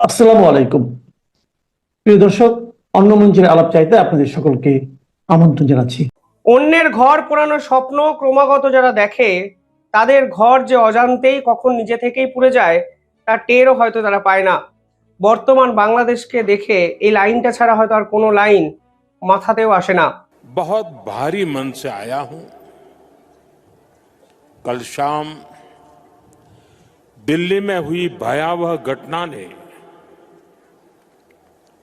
আসসালামু আলাইকুম প্রিয় দর্শক অন্য মঞ্চের আলাপ চাইতে আপনাদের সকলকে আমন্ত্রণ জানাচ্ছি অন্যের ঘর পোড়ানোর স্বপ্ন ক্রমাগত যারা দেখে তাদের ঘর যে অজান্তেই কখন নিজে থেকেই পুড়ে যায় তার টেরও হয়তো তারা পায় না বর্তমান বাংলাদেশকে দেখে এই লাইনটা ছাড়া হয়তো আর কোনো লাইন মাথাতেও আসে না बहुत भारी मन से आया हूं कल शाम दिल्ली में हुई भयावह घटना ने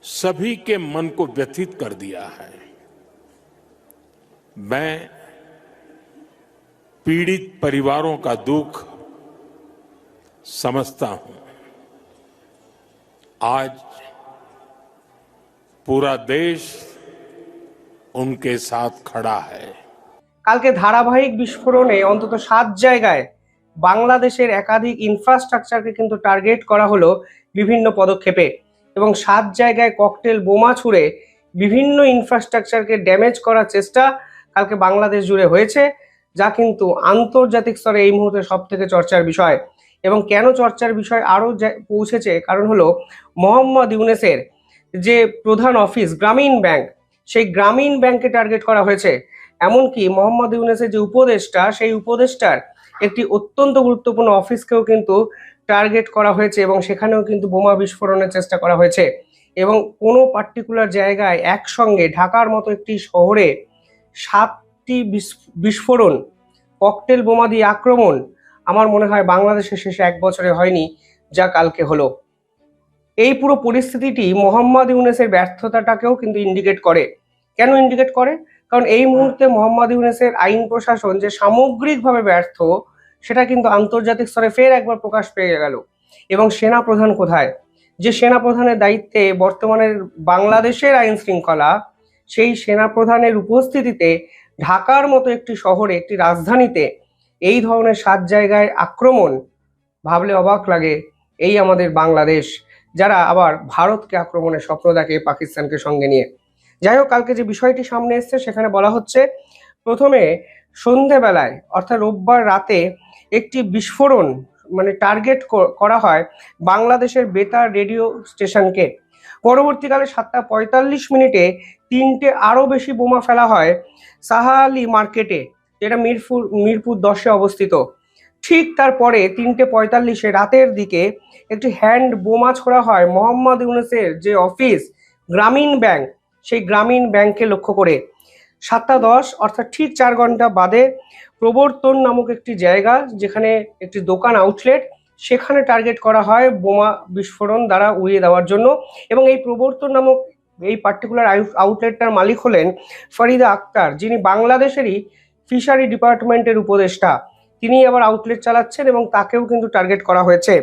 सभी के मन को व्यथित कर दिया है मैं पीड़ित परिवारों का दुख समझता हूं आज पूरा देश उनके साथ खड़ा है কালকে ধারাবাহিক বিস্ফোরণে অন্তত সাত জায়গায় বাংলাদেশের একাধিক ইনফ্রাস্ট্রাকচারকে কিন্তু টার্গেট করা হলো বিভিন্ন পদক্ষেপে এবং সাত জায়গায় ককটেল বোমা ছুড়ে বিভিন্ন ইনফ্রাস্ট্রাকচারকে ড্যামেজ করার চেষ্টা কালকে বাংলাদেশ জুড়ে হয়েছে, যা কিন্তু আন্তর্জাতিক স্তরে এই মুহূর্তে সব থেকে চর্চার বিষয়। এবং কেন চর্চার বিষয় আরও পৌঁছেছে, কারণ হলো মোহাম্মদ ইউনেসের যে প্রধান অফিস গ্রামীণ ব্যাংক, সেই গ্রামীণ ব্যাংকে টার্গেট করা হয়েছে। এমনকি মোহাম্মদ ইউনেসের যে উপদেষ্টা, সেই উপদেষ্টার একটি অত্যন্ত গুরুত্বপূর্ণ অফিসকেও কিন্তু টার্গেট করা হয়েছে এবং সেখানেও কিন্তু বোমা বিস্ফোরণের চেষ্টা করা হয়েছে। এবং কোনো পার্টিকুলার জায়গায় একসঙ্গে ঢাকার মতো একটি শহরে সাতটি বিস- বিস্ফোরণ ককটেল বোমা দিয়ে আক্রমণ আমার মনে হয় বাংলাদেশের শেষে এক বছরে হয়নি, যা কালকে হলো। এই পুরো পরিস্থিতিটি মোহাম্মদ ইউনেসের ব্যর্থতাটাকেও কিন্তু ইন্ডিকেট করে। কেন ইন্ডিকেট করে? কারণ এই মুহূর্তে মোহাম্মদ ইউনেসের আইন প্রশাসন যে সামগ্রিকভাবে ব্যর্থ সেটা কিন্তু আন্তর্জাতিক স্তরে ফের একবার প্রকাশ পেয়ে গেল। এবং সেনা প্রধান কোথায়? যে সেনা প্রধানের দায়িত্বে বর্তমানের বাংলাদেশের আইন শৃঙ্খলা, সেই সেনা প্রধানের উপস্থিতিতে ঢাকার মতো একটি শহরে, একটি রাজধানীতে এই ধরনের সাত জায়গায় আক্রমণ ভাবলে অবাক লাগে এই আমাদের বাংলাদেশ, যারা আবার ভারতকে আক্রমণের স্বপ্ন দেখে পাকিস্তানকে সঙ্গে নিয়ে। যাই হোক, কালকে যে বিষয়টি সামনে এসছে, সেখানে বলা হচ্ছে, প্রথমে সন্ধেবেলায়, অর্থাৎ রোববার রাতে একটি বিস্ফোরণ মানে টার্গেট করা হয় বাংলাদেশের বেতার রেডিও স্টেশনকে পরবর্তীকালে সাতটা পঁয়তাল্লিশ মিনিটে তিনটে আরও বেশি বোমা ফেলা হয় সাহালি মার্কেটে, যেটা মিরপুর মিরপুর দশে অবস্থিত। ঠিক তারপরে তিনটে পঁয়তাল্লিশে রাতের দিকে একটি হ্যান্ড বোমা ছোড়া হয় মোহাম্মদ ইউনুসের যে অফিস গ্রামীণ ব্যাংক, সেই গ্রামীণ ব্যাংকে লক্ষ্য করে। সাতটা দশ, অর্থাৎ ঠিক চার ঘণ্টা বাদে প্রবর্তন নামক একটি জায়গা, যেখানে একটি দোকান আউটলেট সেখানে টার্গেট করা হয় বোমা বিস্ফোরণ দ্বারা উড়িয়ে দেওয়ার জন্য। এবং এই প্রবর্তন নামক এই পার্টিকুলার আউটলেটটার মালিক হলেন ফরিদা আক্তার, যিনি বাংলাদেশেরই ফিশারি ডিপার্টমেন্টের উপদেষ্টা। তিনি আবার আউটলেট চালাচ্ছেন এবং তাকেও কিন্তু টার্গেট করা হয়েছে।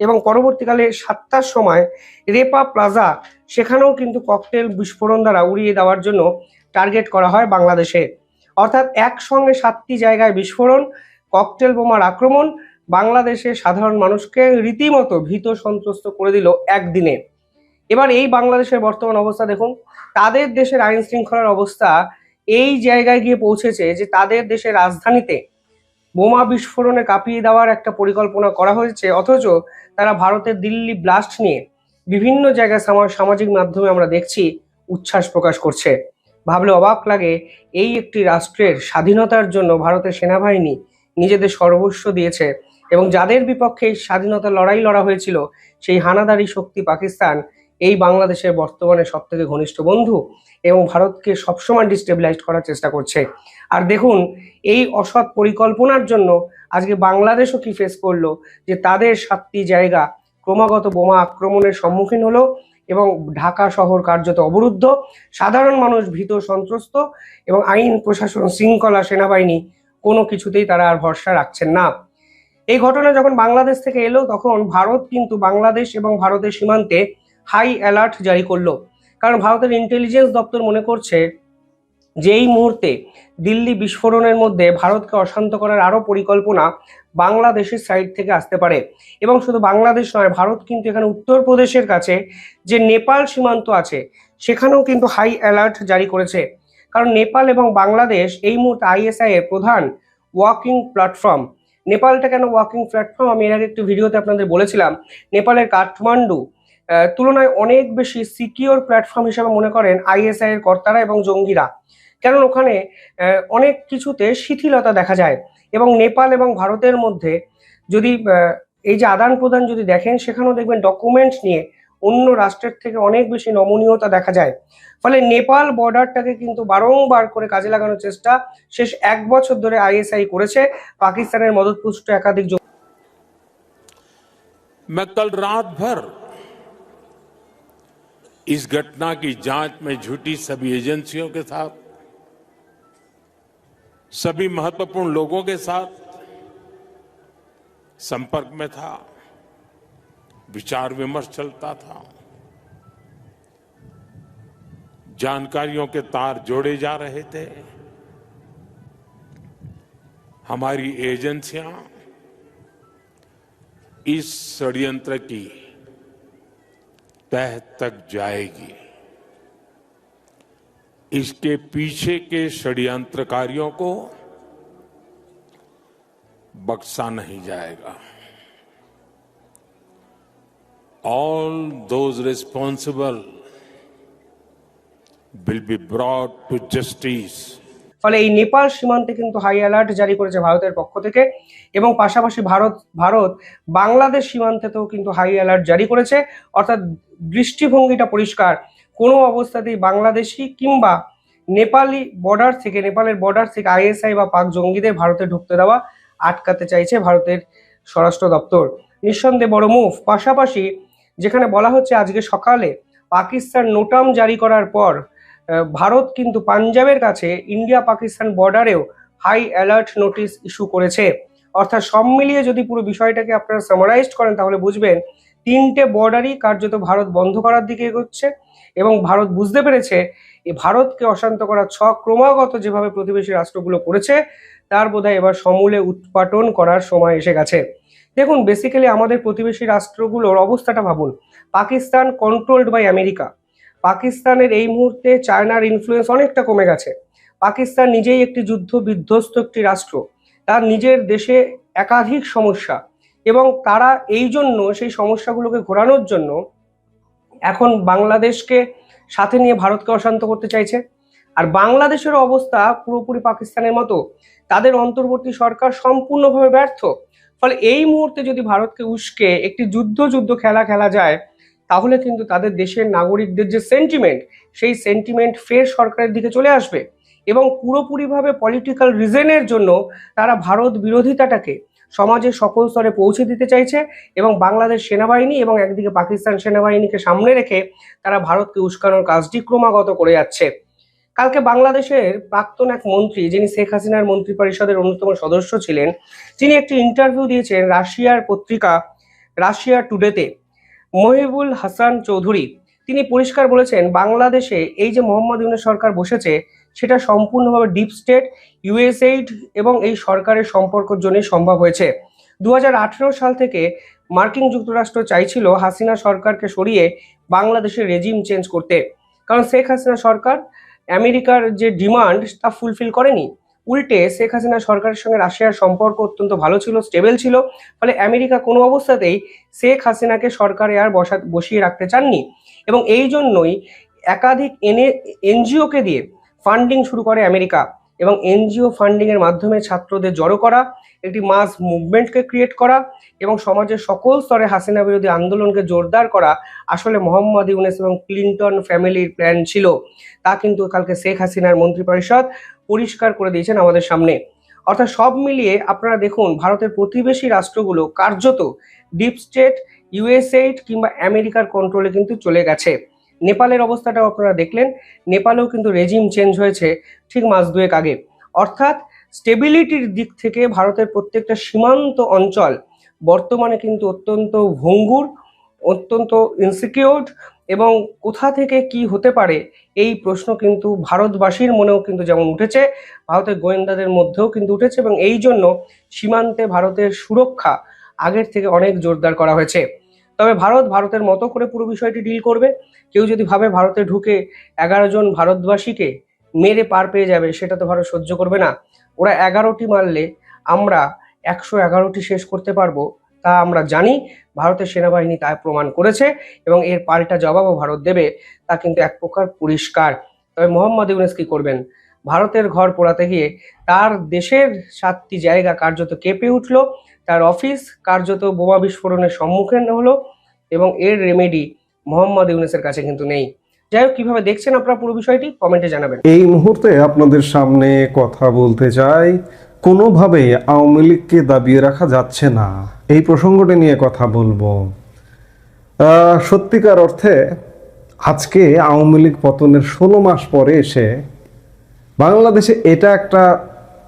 এবং পরবর্তীকালে সাতটার সময় রেপা প্লাজা, সেখানেও কিন্তু ককটেল বিস্ফোরণ দ্বারা উড়িয়ে দেওয়ার জন্য টার্গেট করা হয় বাংলাদেশে। অর্থাৎ একসঙ্গে সাতটি জায়গায় বিস্ফোরণ ককটেল বোমার আক্রমণ, বাংলাদেশের সাধারণ মানুষকে রীতিমতো ভীত সন্ত্রস্ত করে দিল একদিনে। এবার এই বাংলাদেশের বর্তমান অবস্থা দেখুন। তাদের দেশের আইন শৃঙ্খলার অবস্থা এই জায়গায় গিয়ে পৌঁছেছে যে তাদের দেশের রাজধানীতে বোমা বিস্ফোরণে কাঁপিয়ে দেওয়ার একটা পরিকল্পনা করা হয়েছে, অথচ তারা ভারতের দিল্লি ব্লাস্ট নিয়ে বিভিন্ন জায়গায় সামাজিক মাধ্যমে আমরা দেখছি, উচ্ছ্বাস প্রকাশ করছে। ভাবলে অবাক লাগে, এই একটি রাষ্ট্রের স্বাধীনতার জন্য ভারতের সেনাবাহিনী নিজেদের সর্বস্ব দিয়েছে এবং যাদের বিপক্ষে স্বাধীনতা লড়াই লড়া হয়েছিল, সেই হানাদারি শক্তি পাকিস্তান, এই বাংলাদেশের বর্তমানে সব থেকে ঘনিষ্ঠ বন্ধু এবং ভারতকে সবসময় ডিস্টেবিলাইজ করার চেষ্টা করছে। আর দেখুন, এই অসৎ পরিকল্পনার জন্য আজকে বাংলাদেশও কি ফেস করল যে তাদের সাতটি জায়গা ক্রমাগত বোমা আক্রমণের সম্মুখীন হলো এবং ঢাকা শহর কার্যত অবরুদ্ধ। সাধারণ মানুষ ভীত, সন্ত্রস্ত এবং আইন, প্রশাসন, শৃঙ্খলা, সেনাবাহিনী কোনো কিছুতেই তারা আর ভরসা রাখছেন না। এই ঘটনা যখন বাংলাদেশ থেকে এলো, তখন ভারত কিন্তু বাংলাদেশ এবং ভারতের সীমান্তে হাই অ্যালার্ট জারি করল। কারণ ভারতের ইন্টেলিজেন্স দপ্তর মনে করছে যে এই মুহূর্তে দিল্লি বিস্ফোরণের মধ্যে ভারতকে অশান্ত করার আরও পরিকল্পনা বাংলাদেশের সাইড থেকে আসতে পারে। এবং শুধু বাংলাদেশ নয়, ভারত কিন্তু এখানে উত্তরপ্রদেশের কাছে যে নেপাল সীমান্ত আছে, সেখানেও কিন্তু হাই অ্যালার্ট জারি করেছে। কারণ নেপাল এবং বাংলাদেশ এই মুহূর্তে আইএসআই এর প্রধান ওয়াকিং প্ল্যাটফর্ম নেপালটা কেন ওয়াকিং প্ল্যাটফর্ম আমি এর আগে একটি ভিডিওতে আপনাদের বলেছিলাম, নেপালের কাঠমান্ডু তুলনায় অনেক বেশি সিকিওর প্ল্যাটফর্ম হিসেবে মনে করেন আইএসআই এর কর্তারা এবং জঙ্গিরা। কারণ ওখানে আহ, অনেক কিছুতে শিথিলতা দেখা যায় এবং নেপাল এবং ভারতের মধ্যে যদি আহ, এই যে আদান প্রদান যদি দেখেন সেখানেও দেখবেন ডকুমেন্ট নিয়ে অন্য রাষ্ট্রের থেকে অনেক বেশি নমনীয়তা দেখা যায় ফলে নেপাল বর্ডারটাকে কিন্তু বারংবার করে কাজে লাগানোর চেষ্টা শেষ এক বছর ধরে আইএসআই করেছে পাকিস্তানের মদতপুষ্ট একাধিক জঙ্গি मैं कल रात भर इस घटना की जांच में जुटी सभी एजेंसियों के साथ सभी महत्वपूर्ण लोगों के साथ संपर्क में था, विचार विमर्श चलता था। जानकारियों के तार जोड़े जा रहे थे। हमारी एजेंसियाँ इस षड्यंत्र की तह तक जाएगी। इसके पीछे के षड्यंत्रकारियों को बख्शा नहीं जाएगा all those responsible will be brought to justice ফলে এই নেপাল সীমান্তে কিন্তু হাই অ্যালার্ট জারি করেছে ভারতের পক্ষ থেকে এবং পাশাপাশি ভারত ভারত বাংলাদেশ সীমান্তেতেও কিন্তু হাই অ্যালার্ট জারি করেছে অর্থাৎ দৃষ্টিভঙ্গিটা পরিষ্কার কোনো অবস্থাতেই বাংলাদেশি কিংবা নেপালি বর্ডার থেকে, নেপালের বর্ডার থেকে আইএসআই বা পাক জঙ্গিদের ভারতে ঢুকতে দেওয়া আটকাতে চাইছে ভারতের স্বরাষ্ট্র দপ্তর। নিঃসন্দেহে বড় মুভ পাশাপাশি যেখানে বলা হচ্ছে আজকে সকালে পাকিস্তান নোটাম জারি করার পর ভারত কিন্তু পাঞ্জাবের কাছে ইন্ডিয়া পাকিস্তান বর্ডারেও হাই অ্যালার্ট নোটিশ ইস্যু করেছে। অর্থাৎ সব মিলিয়ে যদি পুরো বিষয়টাকে আপনারা সামারাইজড করেন, তাহলে বুঝবেন তিনটে বর্ডারই কার্যত ভারত বন্ধ করার দিকে এগোচ্ছে এবং ভারত বুঝতে পেরেছে এই ভারতকে অশান্ত করার ছক ক্রমাগত যেভাবে প্রতিবেশী রাষ্ট্রগুলো করেছে, তার বোধহয় এবার সমূলে উৎপাটন করার সময় এসে গেছে। দেখুন বেসিক্যালি আমাদের প্রতিবেশী রাষ্ট্রগুলোর অবস্থাটা ভাবুন। Pakistan controlled by America. পাকিস্তানের এই মুহূর্তে চায়নার ইনফ্লুয়েন্স অনেকটা কমে গেছে। পাকিস্তান নিজেই একটি যুদ্ধ বিধ্বস্ত একটি রাষ্ট্র। তার নিজের দেশে একাধিক সমস্যা। এবং তারা এই জন্য, সেই সমস্যাগুলোকে ঘোরানোর জন্য এখন বাংলাদেশকে সাথে নিয়ে ভারতকে অশান্ত করতে চাইছে। আর বাংলাদেশের অবস্থা পুরোপুরি পাকিস্তানের মতো, তাদের অন্তর্বর্তী সরকার সম্পূর্ণভাবে ব্যর্থ। ফলে এই মুহূর্তে যদি ভারতকে উস্কে একটি যুদ্ধ যুদ্ধ খেলা খেলা যায়, তাহলে কিন্তু তাদের দেশের নাগরিকদের যে সেন্টিমেন্ট সেই সেন্টিমেন্ট ফের সরকারের দিকে চলে আসবে। এবং পুরোপুরিভাবে পলিটিক্যাল রিজনের জন্য তারা ভারত বিরোধিতাটাকে সমাজের সকল স্তরে পৌঁছে দিতে চাইছে এবং বাংলাদেশ সেনাবাহিনী এবং একদিকে পাকিস্তান সেনাবাহিনীকে সামনে রেখে তারা ভারতকে উস্কানোর কাজটি ক্রমাগত করে যাচ্ছে। কালকে বাংলাদেশের প্রাক্তন এক মন্ত্রী যিনি শেখ হাসিনার মন্ত্রী পরিষদের অন্যতম সদস্য ছিলেন, তিনি একটি ইন্টারভিউ দিয়েছেন রাশিয়ার পত্রিকা রাশিয়া টুডেতে। মহিবুল হাসান চৌধুরী, তিনি পরিষ্কার বলেছেন, বাংলাদেশে এই যে মোহাম্মদ ইউনুস সরকার বসেছে সেটা সম্পূর্ণভাবে ডিপ স্টেট ইউএসএইড এবং এই সরকারের সম্পর্কের জন্যই সম্ভব হয়েছে। দু হাজার আঠেরো সাল থেকে মার্কিন যুক্তরাষ্ট্র চাইছিল হাসিনা সরকারকে সরিয়ে বাংলাদেশের রেজিম চেঞ্জ করতে। কারণ শেখ হাসিনা সরকার আমেরিকার যে ডিমান্ড তা ফুলফিল করেনি। উল্টে শেখ হাসিনা সরকারের সঙ্গে রাশিয়ার সম্পর্ক অত্যন্ত ভালো ছিল স্টেবল ছিল। ফলে আমেরিকা কোনো অবস্থাতেই শেখ হাসিনাকে সরকারে আর বসা, বসিয়ে রাখতে চাননি। এবং এই জন্যই একাধিক এনে এনজিওকে দিয়ে ফান্ডিং শুরু করে আমেরিকা এবং এনজিও ফান্ডিংয়ের মাধ্যমে ছাত্রদের জড়ো করা, একটি মাস মুভমেন্টকে ক্রিয়েট করা এবং সমাজের সকল স্তরে হাসিনা বিরোধী আন্দোলনকে জোরদার করা আসলে মোহাম্মদ ইউনেস এবং ক্লিন্টন ফ্যামিলির প্ল্যান ছিল। তা কিন্তু কালকে শেখ হাসিনার মন্ত্রী পরিষদ পরিষ্কার করে দিয়েছেন আমাদের সামনে। অর্থাৎ সব মিলিয়ে আপনারা দেখুন, ভারতের প্রতিবেশী রাষ্ট্রগুলো কার্যত ডিপ স্টেট ইউএসএইড কিংবা আমেরিকার কন্ট্রোলে কিন্তু চলে গেছে। নেপালের অবস্থাটাও আপনারা দেখলেন। নেপালেও কিন্তু রেজিম চেঞ্জ হয়েছে ঠিক মাস দুয়েক আগে। অর্থাৎ স্টেবিলিটির দিক থেকে ভারতের প্রত্যেকটা সীমান্ত অঞ্চল বর্তমানে কিন্তু অত্যন্ত ভঙ্গুর, অত্যন্ত ইনসিকিউরড এবং কোথা থেকে কি হতে পারে এই প্রশ্ন কিন্তু ভারতবাসীর মনেও কিন্তু যেমন উঠেছে, ভারতের গোয়েন্দাদের মধ্যেও কিন্তু উঠেছে এবং এই জন্য সীমান্তে ভারতের সুরক্ষা আগের থেকে অনেক জোরদার করা হয়েছে। তবে ভারত ভারতের মতো করে পুরো বিষয়টি ডিল করবে। কেউ যদি ভাবে ভারতে ঢুকে এগারো জন ভারতবাসীকে মেরে পার পেয়ে যাবে, সেটা তো ভারত সহ্য করবে না। ওরা এগারোটি মারলে আমরা একশো এগারোটি শেষ করতে পারব, তা আমরা জানি। ভারতের সেনাবাহিনী তা প্রমাণ করেছে এবং এর পাল্টা জবাবও ভারত দেবে। তা কিন্তু এক প্রকার পরিষ্কার। তবে মোহাম্মদ ইউনুস কি করবেন? ভারতের ঘর পোড়াতে গিয়ে তার দেশের সাতটি জায়গা কার্যত কেঁপে উঠল। তার অফিস কার্যত বোমা বিস্ফোরণের সম্মুখীন হলো এবং এর রেমেডি মোহাম্মদ ইউনুসের কাছে কিন্তু নেই। যাই হোক, কীভাবে দেখছেন আপনারা পুরো বিষয়টি? কমেন্টে জানাবেন। এই মুহূর্তে আপনাদের সামনে কথা বলতে চাই, কোনোভাবেই আওয়ামী লীগকে দাবিয়ে রাখা যাচ্ছে না। এই প্রসঙ্গটি নিয়ে কথা বলব। সত্যিকার অর্থে আজকে আওয়ামী লীগ পতনের ষোলো মাস পরে এসে বাংলাদেশে এটা একটা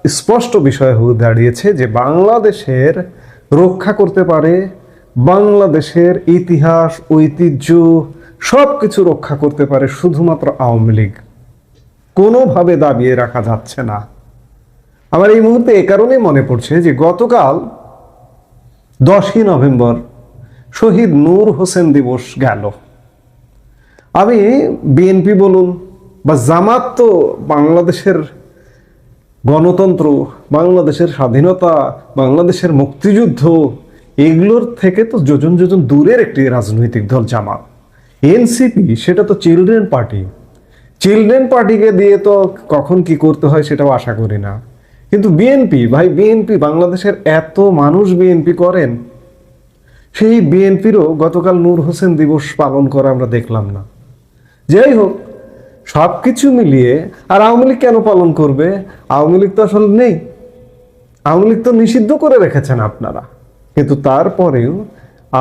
স্পষ্ট বিষয় হয়ে দাঁড়িয়েছে যে বাংলাদেশের রক্ষা করতে পারে, বাংলাদেশের ইতিহাস, ঐতিহ্য সব কিছু রক্ষা করতে পারে শুধুমাত্র আওয়ামী লীগ। কোনোভাবে দাবিয়ে রাখা যাচ্ছে না। আমার এই মুহূর্তে এ কারণেই মনে পড়ছে যে গতকাল দশই নভেম্বর শহীদ নূর হোসেন দিবস গেল। আমি বিএনপি বলুন বা জামাত তো বাংলাদেশের গণতন্ত্র, বাংলাদেশের স্বাধীনতা, বাংলাদেশের মুক্তিযুদ্ধ, এগুলোর থেকে তো যোজন যোজন দূরের একটি রাজনৈতিক দল জামাত। এনসিপি সেটা তো চিলড্রেন পার্টি চিলড্রেন পার্টিকে দিয়ে তো কখন কি করতে হয় সেটাও আশা করি না। কিন্তু বিএনপি ভাই বিএনপি বাংলাদেশের এত মানুষ বিএনপি করেন, সেই বিএনপিরও গতকাল নূর হোসেন দিবস পালন করা আমরা দেখলাম না। যাই হোক সব কিছু মিলিয়ে, আর আওয়ামী লীগ কেন পালন করবে? আওয়ামী লীগ তো আসলে নেই। আওয়ামী লীগ তো নিষিদ্ধ করে রেখেছেন আপনারা। কিন্তু তারপরেও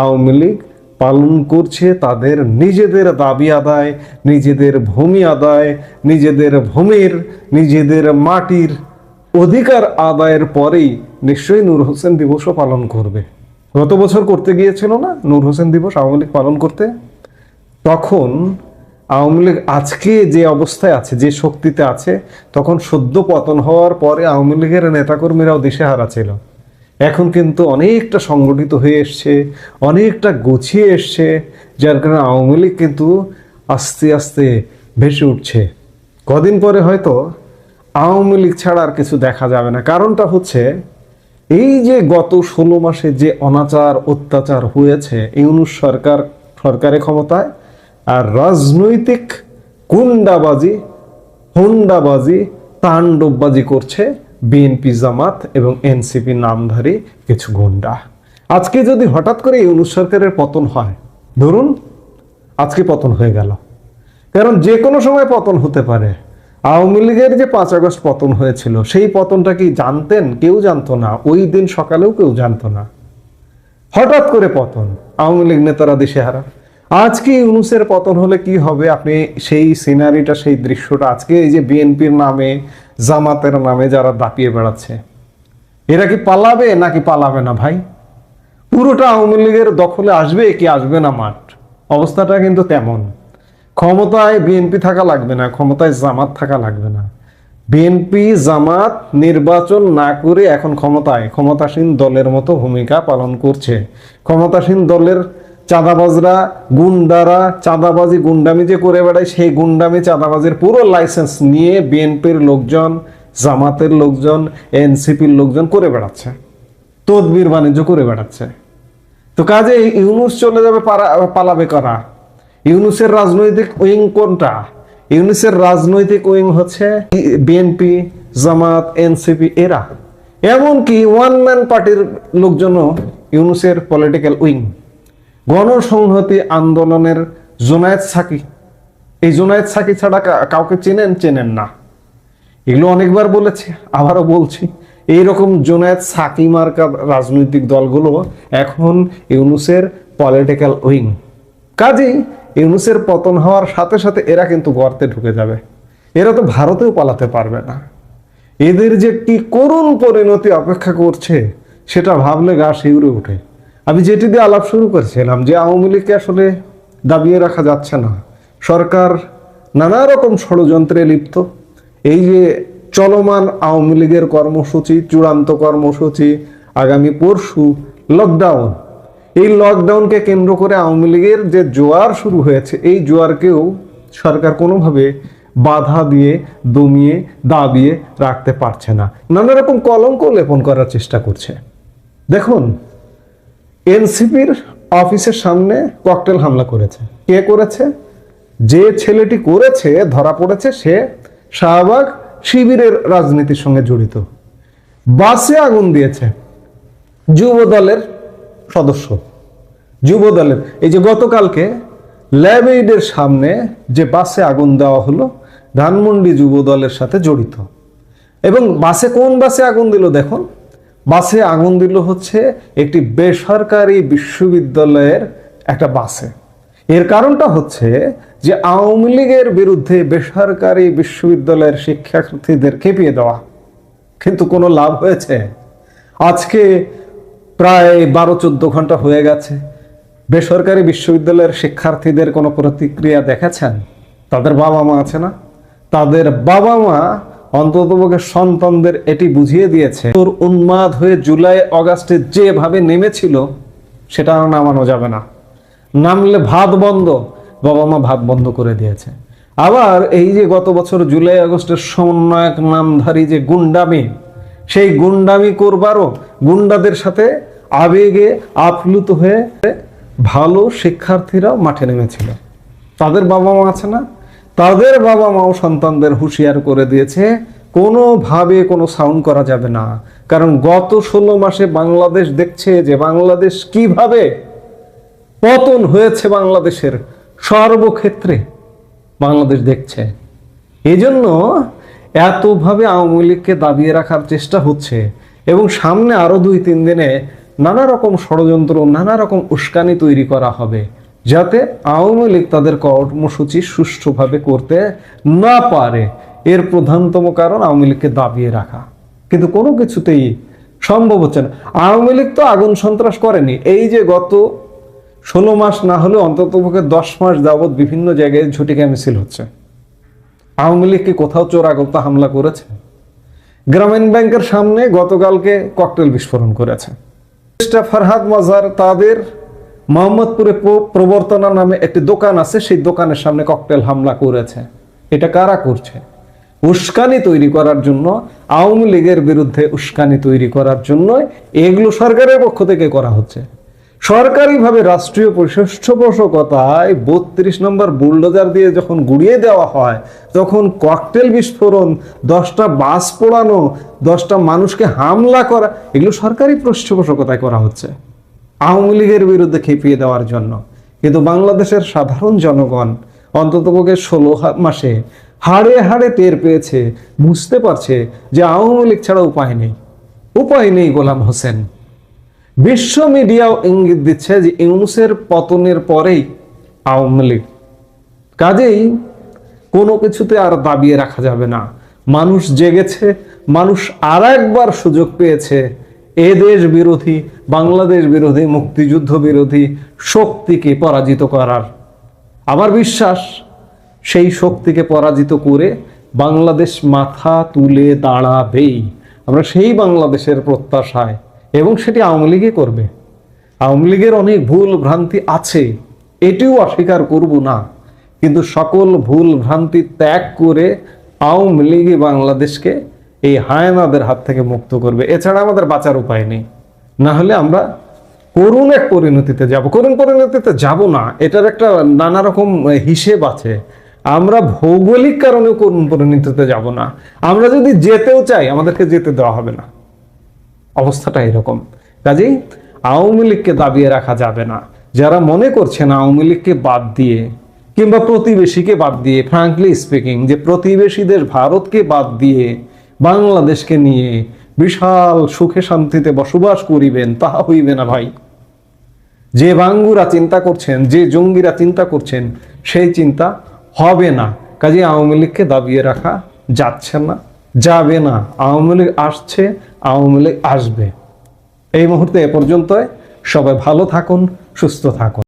আওয়ামী লীগ পালন করছে তাদের নিজেদের দাবি আদায়, নিজেদের ভূমি আদায়, নিজেদের ভূমির, নিজেদের মাটির অধিকার আদায়ের পরেই নিশ্চয়ই নূর হোসেন দিবসও পালন করবে। গত বছর করতে গিয়েছিল না নূর হোসেন দিবস আওয়ামী লীগ পালন করতে? তখন আওয়ামী লীগ আজকে যে অবস্থায় আছে, যে শক্তিতে আছে, তখন সদ্য পতন হওয়ার পরে আওয়ামী লীগের নেতাকর্মীরাও দিশেহারা ছিল। এখন কিন্তু অনেকটা সংগঠিত হয়ে এসছে, অনেকটা গুছিয়ে এসছে, যার কারণে আওয়ামী লীগ কিন্তু আস্তে আস্তে ভেসে উঠছে। কদিন পরে হয়তো আওয়ামী লীগ ছাড়া আর কিছু দেখা যাবে না। কারণটা হচ্ছে, এই যে গত ষোলো মাসে যে অনাচার, অত্যাচার হয়েছে ইউনুস সরকার, সরকারের ক্ষমতায় আর রাজনৈতিক গুন্ডাবাজি, হুন্ডাবাজি, তাণ্ডববাজি করছে বিএনপি জামাত এবং এনসিপি নামধারী কিছু গুন্ডা। আজকে যদি হঠাৎ করে ইউনুস সরকারের পতন হয়, ধরুন, আজকে পতন হয়ে গেল। কারণ যে কোনো সময় পতন হতে পারে। আওয়ামী লীগের যে পাঁচ আগস্ট পতন হয়েছিল, সেই পতনটা কি জানতেন? কেউ জানতো না। ওই দিন সকালেও কেউ জানতো না। হঠাৎ করে পতন, আওয়ামী লীগ নেতারা দিশেহারা। আজকে ইউনুসের পতন হলে কি হবে? আপনি সেই সিনারিটা, সেই দৃশ্যটা আজকে এই যে বিএনপির নামে, জামাতের নামে যারা দাপিয়ে বেড়াচ্ছে, এরা কি পালাবে নাকি পালাবে না ভাই? পুরোটা আওয়ামী লীগের দখলে আসবে কি আসবে না মাঠ? অবস্থাটা কিন্তু তেমন। ক্ষমতায় বিএনপি থাকা লাগবে না, ক্ষমতায় জামাত থাকা লাগবে না। বিএনপি, জামাত নির্বাচন না করে এখন ক্ষমতায়, ক্ষমতাসীন দলের মতো ভূমিকা পালন করছে। ক্ষমতাসীন দলের চাঁদাবাজরা, গুন্ডারা, চাঁদাবাজি, গুন্ডামি যে করে বেড়ায়, সেই গুন্ডামি চাঁদাবাজির পুরো লাইসেন্স নিয়ে বিএনপির লোকজন, জামাতের লোকজন এনসিপির লোকজন করে বেড়াচ্ছে। তদবির বাণিজ্য করে বেড়াচ্ছে। তো কাজে ইউনুস চলে যাবে পালাবে করা? ইউনুসের রাজনৈতিক উইং কোনটা? ইউনুসের রাজনৈতিক উইং হচ্ছে বিএনপি জামাত এনসিপি এরা। এমনকি ওয়ান ম্যান পার্টির লোকজনও ইউনুসের পলিটিক্যাল উইং। গণসংহতি আন্দোলনের জোনায়েদ সাকি। এই জোনায়েদ সাকি ছাড়া কাউকে চেনেন? চেনেন না। এগুলো অনেকবার বলেছে, আবারও বলছি। এইরকম জোনায়েদ সাকি মার্কা রাজনৈতিক দলগুলো এখন ইউনুসের পলিটিক্যাল উইং কাজেই ইউনুসের পতন হওয়ার সাথে সাথে এরা কিন্তু গর্তে ঢুকে যাবে। এরা তো ভারতেও পালাতে পারবে না। এদের যে কি করুণ পরিণতি অপেক্ষা করছে, সেটা ভাবলে গা শিউরে ওঠে আমি যেটি দিয়ে আলাপ শুরু করেছিলাম যে আওয়ামী লীগকে আসলে দাবিয়ে রাখা যাচ্ছে না। সরকার নানা রকম ষড়যন্ত্রে লিপ্ত। এই যে চলমান আওয়ামী লীগের কর্মসূচি, চূড়ান্ত কর্মসূচি, আগামী পরশু লকডাউন এই লকডাউনকে কেন্দ্র করে আওয়ামী লীগের যে জোয়ার শুরু হয়েছে, এই জোয়ারকেও সরকার কোনোভাবে বাধা দিয়ে, দমিয়ে, দাবিয়ে রাখতে পারছে না। নানা রকম কলঙ্ক লেপন করার চেষ্টা করছে। দেখুন এনসিপির অফিসের সামনে ককটেল হামলা করেছে। কে করেছে? যে ছেলেটি করেছে, ধরা পড়েছে, সে শাহবাগ শিবিরের রাজনীতির সঙ্গে জড়িত। বাসে আগুন দিয়েছে যুব দলের সদস্য। যুব দলের এই যে গতকালকে ল্যাব এইডের সামনে যে বাসে আগুন দেওয়া হলো, ধানমন্ডি যুব দলের সাথে জড়িত। এবং বাসে কোন বাসে আগুন দিল দেখুন? বাসে আগুন দিল হচ্ছে একটি বেসরকারি বিশ্ববিদ্যালয়ের একটা বাসে। এর কারণটা হচ্ছে যে আওয়ামী লীগের বিরুদ্ধে বেসরকারি বিশ্ববিদ্যালয়ের শিক্ষার্থীদের খেপিয়ে দেওয়া। কিন্তু কোনো লাভ হয়েছে? আজকে প্রায় বারো চোদ্দ ঘণ্টা হয়ে গেছে। বেসরকারি বিশ্ববিদ্যালয়ের শিক্ষার্থীদের কোনো প্রতিক্রিয়া দেখেছেন? তাদের বাবা মা আছে না? তাদের বাবা মা অন্ততপক্ষে সন্তানদের এটি বুঝিয়ে দিয়েছে। তোর উন্মাদ হয়ে জুলাই, অগাস্টে যেভাবে নেমেছিল, সেটা আর নামানো যাবে না। নামলে ভাত বন্ধ, বাবা মা ভাত বন্ধ করে দিয়েছে। আবার এই যে গত বছর জুলাই আগস্টের সমন্বয়ক নামধারী যে গুন্ডামি, সেই গুন্ডামি করবারও গুন্ডাদের সাথে আবেগে আপ্লুত হয়ে ভালো শিক্ষার্থীরাও মাঠে নেমেছিল। তাদের বাবা মা আছে না? তাদের বাবা মাও সন্তানদের হুঁশিয়ার করে দিয়েছে, কোনোভাবে কোনো সাউন্ড করা যাবে না। কারণ গত ষোলো মাসে বাংলাদেশ দেখছে যে বাংলাদেশ কীভাবে পতন হয়েছে বাংলাদেশের সর্বক্ষেত্রে। বাংলাদেশ দেখছে। এই জন্য এতভাবে আওয়ামী লীগকে দাবিয়ে রাখার চেষ্টা হচ্ছে এবং সামনে আরও দুই তিন দিনে নানা রকম ষড়যন্ত্র, নানা রকম উস্কানি তৈরি করা হবে। যাতে আওয়ামী লীগ তাদের কর্মসূচি সুষ্ঠুভাবে করতে না পারে। এর প্রধানতম কারণ আওয়ামী লীগকে দাবিয়ে রাখা। কিন্তু কোনো কিছুতেই সম্ভব হচ্ছে না। আওয়ামী লীগ তো আগুন সন্ত্রাস করেনি। এই যে গত ষোলো মাস না হলে অন্তত দশ মাস যাবৎ বিভিন্ন জায়গায় ঝুটিকা মিছিল হচ্ছে। আওয়ামী লীগ কি কোথাও চোরাগত হামলা করেছে? গ্রামীণ ব্যাংকের সামনে গতকালকে ককটেল বিস্ফোরণ করেছে। ফারহাদ মাজার তাদের মোহাম্মদপুরে প্রবর্তনা নামে একটি দোকান আছে, সেই দোকানের সামনে ককটেল হামলা করেছে। এটা কারা করছে? উস্কানি তৈরি করার জন্য, আওয়ামী লীগের বিরুদ্ধে উস্কানি তৈরি করার জন্য এগুলো সরকারের পক্ষ থেকে করা হচ্ছে। সরকারিভাবে রাষ্ট্রীয় পৃষ্ঠপোষকতায় বত্রিশ নম্বর বুলডোজার দিয়ে যখন গুড়িয়ে দেওয়া হয়, তখন ককটেল বিস্ফোরণ, দশটা বাস পোড়ানো, দশটা মানুষকে হামলা করা, এগুলো সরকারি পৃষ্ঠপোষকতায় করা হচ্ছে। আওয়ামী লীগের বিরুদ্ধে খেপিয়ে দেওয়ার জন্য। কিন্তু বাংলাদেশের সাধারণ জনগণ অন্তত অন্ততপক্ষে ষোলো মাসে হাড়ে হাড়ে টের পেয়েছে, বুঝতে পারছে যে আওয়ামী লীগ ছাড়া উপায় নেই। উপায় নেই গোলাম হোসেন। বিশ্ব মিডিয়াও ইঙ্গিত দিচ্ছে যে ইউনুসের পতনের পরেই আওয়ামী লীগ। কাজেই কোনো কিছুতে আর দাবিয়ে রাখা যাবে না। মানুষ জেগেছে, মানুষ আর একবার সুযোগ পেয়েছে এ দেশ বিরোধী, বাংলাদেশ বিরোধী, মুক্তিযুদ্ধ বিরোধী শক্তিকে পরাজিত করার। আমার বিশ্বাস, সেই শক্তিকে পরাজিত করে বাংলাদেশ মাথা তুলে দাঁড়াবেই। আমরা সেই বাংলাদেশের প্রত্যাশায়, এবং সেটি আওয়ামী লীগই করবে। আওয়ামী লীগের অনেক ভুল ভ্রান্তি আছে, এটিও অস্বীকার করব না। কিন্তু সকল ভুল ভ্রান্তি ত্যাগ করে আওয়ামী লীগে বাংলাদেশকে এই হায়নাদের হাত থেকে মুক্ত করবে। এছাড়া আমাদের বাঁচার উপায় নেই। না হলে আমরা করুণ এক পরিণতিতে যাব। করুণ পরিণতিতে যাব না। এটার একটা নানা রকম হিসেব আছে। আমরা ভৌগোলিক কারণেও করুণ পরিণতিতে যাব না। আমরা যদি যেতেও চাই, আমাদেরকে যেতে দেওয়া হবে না। অবস্থাটা এরকম। কাজেই আওয়ামী লীগকে দাবিয়ে রাখা যাবে না। যারা মনে করছেন আওয়ামী লীগকে বাদ দিয়ে, কিংবা প্রতিবেশীকে বাদ দিয়ে ফ্রাঙ্কলি স্পিকিং যে প্রতিবেশী দেশ ভারতকে বাদ দিয়ে বাংলাদেশকে নিয়ে বিশাল সুখে শান্তিতে বসবাস করিবেন, তাহা হইবে না ভাই। যে বাঙ্গুরা চিন্তা করছেন, যে জঙ্গিরা চিন্তা করছেন, সেই চিন্তা হবে না। কাজে আওয়ামী লীগকে দাবিয়ে রাখা যাচ্ছে না, যাবে না। আওয়ামী লীগ আসছে, আওয়ামী লীগ আসবে। এই মুহূর্তে এ পর্যন্ত সবাই ভালো থাকুন, সুস্থ থাকুন।